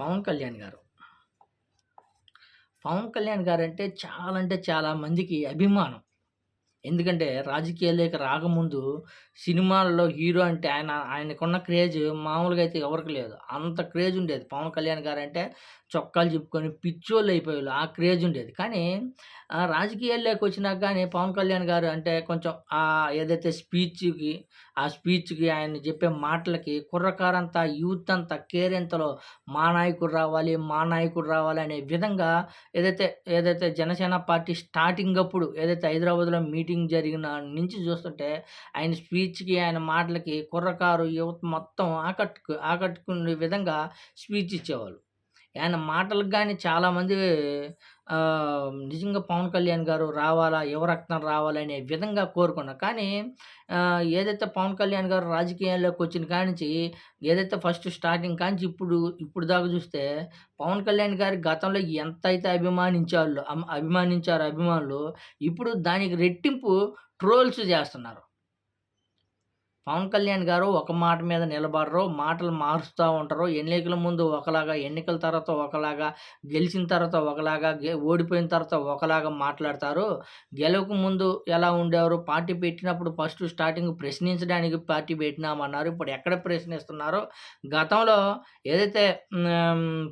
పవన్ కళ్యాణ్ గారు. పవన్ కళ్యాణ్ గారంటే చాలా అంటే చాలా మందికి అభిమానం. ఎందుకంటే రాజకీయాల్లోకి రాకముందు సినిమాల్లో హీరో అంటే ఆయన ఆయనకున్న క్రేజ్ మామూలుగా అయితే ఎవరికి లేదు. అంత క్రేజ్ ఉండేది. పవన్ కళ్యాణ్ గారంటే చొక్కాలు చెప్పుకొని పిచ్చోళ్ళు అయిపోయేవాళ్ళు. ఆ క్రేజ్ ఉండేది. కానీ రాజకీయాల్లోకి వచ్చినాక కానీ పవన్ కళ్యాణ్ గారు అంటే కొంచెం ఆ ఏదైతే స్పీచ్‌కి ఆ స్పీచ్‌కి ఆయన చెప్పే మాటలకి కుర్రకారంతా యూత్ అంతా కేరింతలో మా నాయకుడు రావాలి, మా నాయకుడు రావాలి అనే విధంగా ఏదైతే ఏదైతే జనసేన పార్టీ స్టార్టింగ్ అప్పుడు ఏదైతే హైదరాబాద్‌లో మీటింగ్ జరిగిన నుంచి చూస్తుంటే ఆయన స్పీచ్‌కి, ఆయన మాటలకి కుర్రకారు యువత మొత్తం ఆకట్టుకు ఆకట్టుకునే విధంగా స్పీచ్ ఇచ్చేవాళ్ళు. ఆయన మాటలకు గాని చాలామంది నిజంగా పవన్ కళ్యాణ్ గారు రావాలా, యువరక్తం రావాలా అనే విధంగా కోరుకున్నారు. కానీ ఏదైతే పవన్ కళ్యాణ్ గారు రాజకీయాల్లోకి వచ్చిన కానించి ఏదైతే ఫస్ట్ స్టార్టింగ్ కానించి ఇప్పుడు ఇప్పుడు దాకా చూస్తే పవన్ కళ్యాణ్ గారి గతంలో ఎంతైతే అభిమానించాలో అభిమానించారు అభిమానించారో అభిమానులు ఇప్పుడు దానికి రెట్టింపు ట్రోల్స్ చేస్తున్నారు. పవన్ కళ్యాణ్ గారు ఒక మాట మీద నిలబడరు. మాటలు మారుస్తూ ఉంటారు. ఎన్నికల ముందు ఒకలాగా, ఎన్నికల తర్వాత ఒకలాగా, గెలిచిన తర్వాత ఒకలాగా, గె ఓడిపోయిన తర్వాత ఒకలాగా మాట్లాడతారు. గెలవకు ముందు ఎలా ఉండేవారు, పార్టీ పెట్టినప్పుడు ఫస్ట్ స్టార్టింగ్ ప్రశ్నించడానికి పార్టీ పెట్టినామన్నారు. ఇప్పుడు ఎక్కడ ప్రశ్నిస్తున్నారో, గతంలో ఏదైతే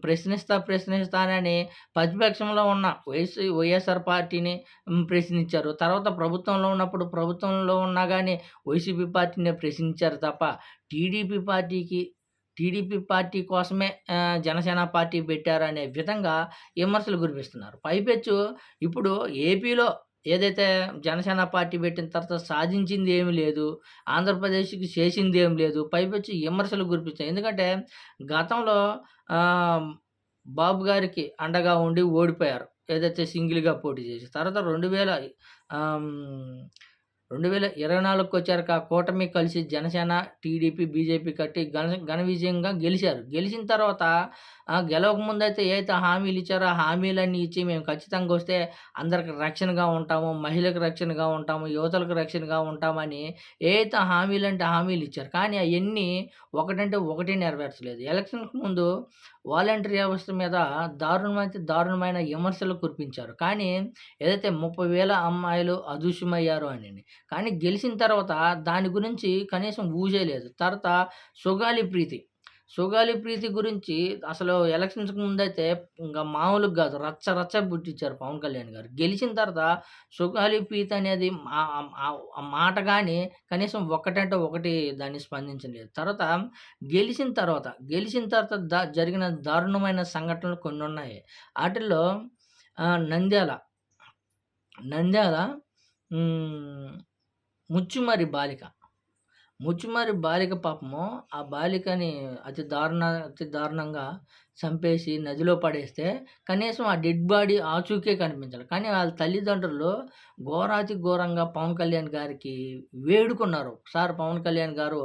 ప్రశ్నిస్తా ప్రశ్నిస్తానని ప్రతిపక్షంలో ఉన్న వైఎస్ వైఎస్ఆర్ పార్టీని ప్రశ్నించారు. తర్వాత ప్రభుత్వంలో ఉన్నప్పుడు ప్రభుత్వంలో ఉన్నా కానీ వైసీపీ పార్టీని ప్రశ్నించారు తప్ప టీడీపీ పార్టీకి టీడీపీ పార్టీ కోసమే జనసేన పార్టీ పెట్టారనే విధంగా విమర్శలు కురిపిస్తున్నారు. పైపెచ్చు ఇప్పుడు ఏపీలో ఏదైతే జనసేన పార్టీ పెట్టిన తర్వాత సాధించింది ఏమి లేదు. ఆంధ్రప్రదేశ్‌కి చేసింది ఏం లేదు. పైపెచ్చు విమర్శలు గురిపిస్తాయి ఎందుకంటే గతంలో బాబు గారికి అండగా ఉండి ఓడిపోయారు. ఏదైతే సింగిల్‌గా పోటీ చేసి. తర్వాత రెండు వేల 2000 ఆహ్, హ్మ్, 2024కొచ్చాక కూటమి కలిసి జనసేన, టీడీపీ, బీజేపీ కట్టి ఘన ఘన విజయంగా గెలిచారు. గెలిచిన తర్వాత ఆహ్, గెలవక ఏదైతే హామీలు ఇచ్చారో ఆ హామీలన్నీ ఇచ్చి మేము ఖచ్చితంగా వస్తే అందరికి రక్షణగా ఉంటాము, మహిళలకు రక్షణగా ఉంటాము, యువతలకు రక్షణగా ఉంటామని ఏదైతే హామీలు అంటే హామీలు ఇచ్చారు. కానీ అవన్నీ ఒకటంటే ఒకటి నెరవేర్చలేదు. ఎలక్షన్‌కి ముందు వాలంటరీ వ్యవస్థ మీద దారుణమైతే దారుణమైన విమర్శలు కురిపించారు. కానీ ఏదైతే ముప్పై వేల అమ్మాయిలు అదృశ్యమయ్యారు అని కానీ గెలిచిన తర్వాత దాని గురించి కనీసం ఊజేయలేదు లేదు. తర్వాత సుగాలి ప్రీతి. సుగాలి ప్రీతి గురించి అసలు ఎలక్షన్స్‌కి ముందైతే ఇంకా మామూలుగా కాదు రచ్చ రచ్చ పుట్టించారు పవన్ కళ్యాణ్ గారు. గెలిచిన తర్వాత సుగాలి ప్రీతి అనేది మాట కానీ కనీసం ఒకటంటే ఒకటి దాన్ని స్పందించలేదు. తర్వాత గెలిచిన తర్వాత, గెలిచిన తర్వాత ద జరిగిన దారుణమైన సంఘటనలు కొన్ని ఉన్నాయి వాటిల్లో నంద్యాల, నంద్యాల ముచ్చుమరి బాలిక. ముచ్చుమరి బాలిక పాపము ఆ బాలికని అతి దారుణ అతి దారుణంగా చంపేసి నదిలో పడేస్తే కనీసం ఆ డెడ్ బాడీ ఆచూకే కనిపించాలి కానీ వాళ్ళ తల్లిదండ్రులు ఘోరాతి ఘోరంగా పవన్ కళ్యాణ్ గారికి వేడుకున్నారు. సార్ పవన్ కళ్యాణ్ గారు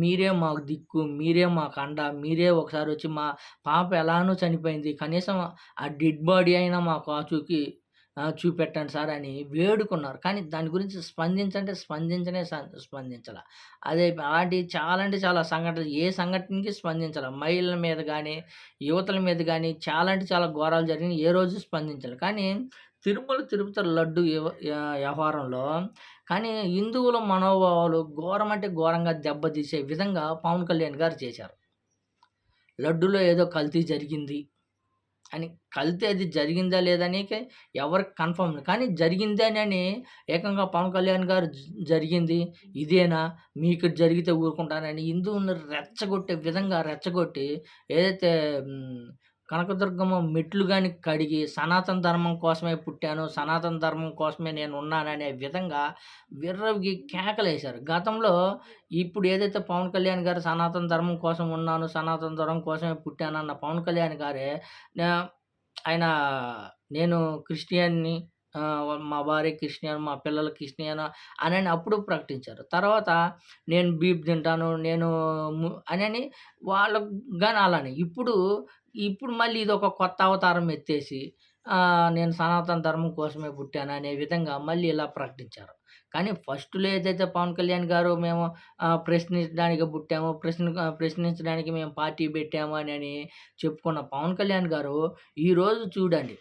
మీరే మాకు దిక్కు, మీరే మా కండ మీరే ఒకసారి వచ్చి మా పాప ఎలానో చనిపోయింది. కనీసం ఆ డెడ్ బాడీ అయినా మాకు ఆచూకీ చూపెట్టండి సార్ అని వేడుకున్నారు. కానీ దాని గురించి స్పందించంటే స్పందించనే స్పందించాల అదే ఆటి చాలా అంటే చాలా సంఘటనలు ఏ సంఘటనకి స్పందించాల మహిళల మీద కానీ యువతల మీద కానీ చాలా అంటే చాలా ఘోరాలు జరిగినాయి. ఏ రోజు స్పందించాలి కానీ తిరుమల తిరుపతి లడ్డు వ్యవహారంలో కానీ హిందువుల మనోభావాలు ఘోరం అంటే ఘోరంగా దెబ్బతీసే విధంగా పవన్ కళ్యాణ్ గారు చేశారు. లడ్డులో ఏదో కల్తీ జరిగింది అని కలితే అది జరిగిందా లేదా నీకే ఎవరికి కన్ఫర్మ్ కానీ జరిగిందేనని ఏకంగా పవన్ కళ్యాణ్ గారు జరిగింది. ఇదేనా? మీకు జరిగితే ఊరుకుంటానని హిందువుల్ని రెచ్చగొట్టే విధంగా రెచ్చగొట్టి ఏదైతే కనకదుర్గమ్మ మెట్లు కాని కడిగి సనాతన ధర్మం కోసమే పుట్టాను, సనాతన ధర్మం కోసమే నేను ఉన్నాననే విధంగా విర్రవికి కేకలేశారు. గతంలో ఇప్పుడు ఏదైతే పవన్ కళ్యాణ్ గారు సనాతన ధర్మం కోసం ఉన్నాను, సనాతన ధర్మం కోసమే పుట్టానన్న పవన్ కళ్యాణ్ గారే ఆయన నేను క్రిస్టియన్‌ని మా భార్య క్రిస్టియన్, మా పిల్లలు క్రిస్టియన్ అని అప్పుడు ప్రకటించారు. తర్వాత నేను బీప్ తింటాను, నేను అని అనని కానీ గాని అలానే. ఇప్పుడు, ఇప్పుడు మళ్ళీ ఇది ఒక కొత్త అవతారం ఎత్తేసి నేను సనాతన ధర్మం కోసమే పుట్టాను అనే విధంగా మళ్ళీ ఇలా ప్రకటించారు. కానీ ఫస్ట్‌లో ఏదైతే పవన్ కళ్యాణ్ గారు మేము ప్రశ్నించడానికి పుట్టాము. ప్రశ్న ప్రశ్నించడానికి మేము పార్టీ పెట్టాము అని చెప్పుకున్న పవన్ కళ్యాణ్ గారు ఈరోజు చూడండి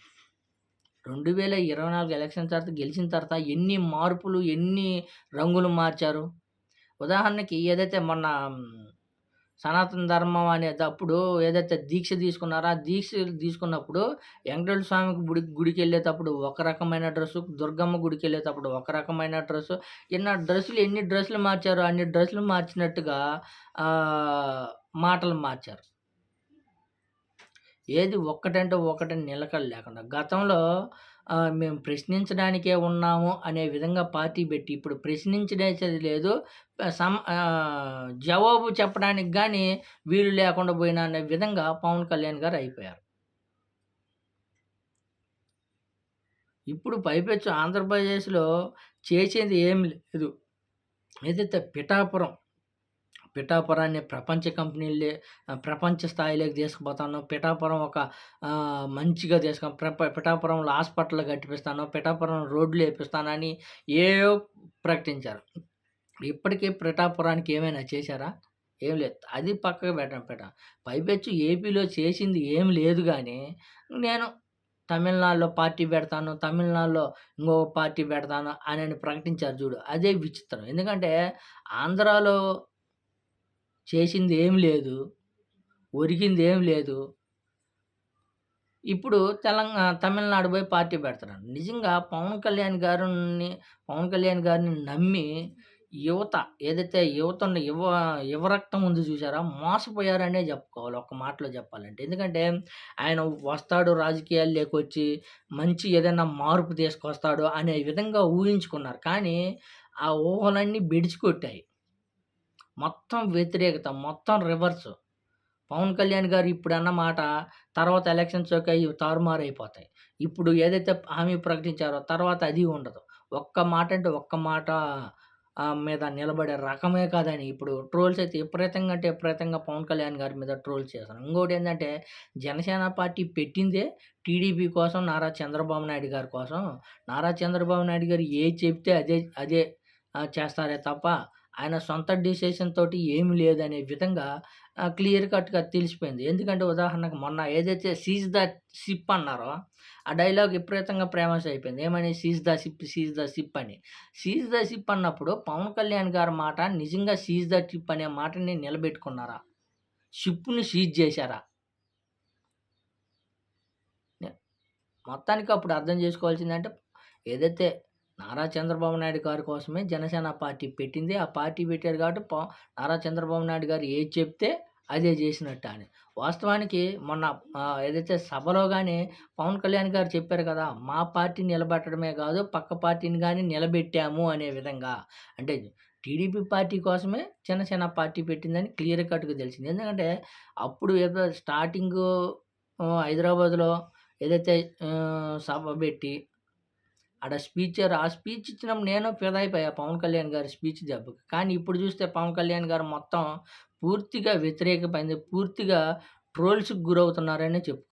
2024 ఎలక్షన్ తర్వాత గెలిచిన తర్వాత ఎన్ని మార్పులు, ఎన్ని రంగులు మార్చారు. ఉదాహరణకి ఏదైతే మొన్న సనాతన ధర్మం అనేటప్పుడు ఏదైతే దీక్ష తీసుకున్నారో, ఆ దీక్ష తీసుకున్నప్పుడు వెంకటేశ్వర స్వామి గుడి గుడికెళ్ళేటప్పుడు ఒక రకమైన డ్రెస్సు, దుర్గమ్మ గుడికెళ్ళేటప్పుడు ఒక రకమైన డ్రెస్సు. ఎన్న డ్రెస్సులు ఎన్ని డ్రెస్సులు మార్చారో అన్ని డ్రెస్సులు మార్చినట్టుగా మాటలు మార్చారు. ఏది ఒక్కటంటే ఒకటి నిలకడ లేకుండా. గతంలో మేము ప్రశ్నించడానికే ఉన్నాము అనే విధంగా పార్టీ పెట్టి, ఇప్పుడు ప్రశ్నించడేసేది లేదు. సమ జవాబు చెప్పడానికి కానీ వీలు లేకుండా పోయిన అనే విధంగా పవన్ కళ్యాణ్ గారు అయిపోయారు. ఇప్పుడు పైపెచ్చు ఆంధ్రప్రదేశ్‌లో చేసేది ఏం లేదు. ఏదైతే పిఠాపురం, పిఠాపురాన్ని ప్రపంచ కంపెనీలే ప్రపంచ స్థాయిలోకి తీసుకుపోతాను. పిఠాపురం ఒక మంచిగా తీసుకు ప్రప పిఠాపురంలో హాస్పిటల్ కట్టిపిస్తాను. పిఠాపురం రోడ్లు వేపిస్తానని ఏయో ప్రకటించారు. ఇప్పటికీ పిఠాపురానికి ఏమైనా చేశారా? ఏం లేదు. అది పక్కకు పెట్టడం పిఠ పైపెచ్చు ఏపీలో చేసింది ఏం లేదు కానీ నేను తమిళనాడులో పార్టీ పెడతాను. తమిళనాడులో ఇంకొక పార్టీ పెడతాను అని ప్రకటించారు చూడు. అదే విచిత్రం. ఎందుకంటే ఆంధ్రాలో చేసింది ఏం లేదు. ఒరిగింది ఏం లేదు. ఇప్పుడు తెలంగాణ తమిళనాడు పోయి పార్టీ పెడుతున్నాడు. నిజంగా పవన్ కళ్యాణ్ గారిని పవన్ కళ్యాణ్ గారిని నమ్మి యువత ఏదైతే యువత ఉన్న యువ యువరక్తం ఉంది చూసారా? మోసపోయారనే చెప్పుకోవాలి ఒక్క మాటలో చెప్పాలంటే. ఎందుకంటే ఆయన వస్తాడు రాజకీయాలు లేకొచ్చి మంచి ఏదైనా మార్పు తీసుకొస్తాడు అనే విధంగా ఊహించుకున్నారు. కానీ ఆ ఊహలన్నీ బెడిసికొట్టాయి. మొత్తం వ్యతిరేకత. మొత్తం రివర్స్ పవన్ కళ్యాణ్ గారు ఇప్పుడన్న మాట తర్వాత ఎలక్షన్స్ ఒక తారుమారు అయిపోతాయి ఇప్పుడు ఏదైతే హామీ ప్రకటించారో తర్వాత అది ఉండదు. ఒక్క మాట అంటే ఒక్క మాట మీద నిలబడే రకమే కాదని ఇప్పుడు ట్రోల్స్ అయితే విపరీతంగా అంటే విపరీతంగా పవన్ కళ్యాణ్ గారి మీద ట్రోల్స్ చేశారు ఇంకోటి ఏంటంటే జనసేన పార్టీ పెట్టిందే టీడీపీ కోసం, నారా చంద్రబాబు నాయుడు గారి కోసం. నారా చంద్రబాబు నాయుడు గారు ఏది చెప్తే అదే అదే చేస్తారే తప్ప ఆయన సొంత డిసిషన్ తోటి ఏమి లేదనే విధంగా క్లియర్ కట్‌గా తెలిసిపోయింది. ఎందుకంటే ఉదాహరణకు మొన్న ఏదైతే సీజ్ ద షిప్ అన్నారో, ఆ డైలాగ్ విపరీతంగా ఫేమస్ అయిపోయింది. ఏమని seize the ship, seize the ship అని. సీజ్ ద షిప్ అన్నప్పుడు పవన్ కళ్యాణ్ గారి మాట నిజంగా సీజ్ ద షిప్ అనే మాటని నిలబెట్టుకున్నారా? షిప్‌ని సీజ్ చేశారా? మొత్తానికి అప్పుడు అర్థం చేసుకోవాల్సిందంటే ఏదైతే నారా చంద్రబాబు నాయుడు గారి కోసమే జనసేన పార్టీ పెట్టింది. ఆ పార్టీ పెట్టారు కాబట్టి పా నారా చంద్రబాబు నాయుడు గారు ఏది చెప్తే అదే చేసినట్టు అని. వాస్తవానికి మొన్న ఏదైతే సభలో కానీ పవన్ కళ్యాణ్ గారు చెప్పారు కదా! మా పార్టీ నిలబెట్టడమే కాదు పక్క పార్టీని కానీ నిలబెట్టాము అనే విధంగా. అంటే టీడీపీ పార్టీ కోసమే జనసేన పార్టీ పెట్టిందని క్లియర్ కట్‌గా తెలిసింది. ఎందుకంటే అప్పుడు ఏదో స్టార్టింగు హైదరాబాద్‌లో ఏదైతే సభ పెట్టి ఆడ స్పీచ్ ఆ స్పీచ్ ఇచ్చినప్పుడు నేను ఫిదాయిపోయా పవన్ కళ్యాణ్ గారి స్పీచ్ దెబ్బకి. కానీ ఇప్పుడు చూస్తే పవన్ కళ్యాణ్ గారు మొత్తం పూర్తిగా వ్యతిరేకమైంది. పూర్తిగా ట్రోల్స్‌కి గురవుతున్నారనే చెప్పుకోవాలి.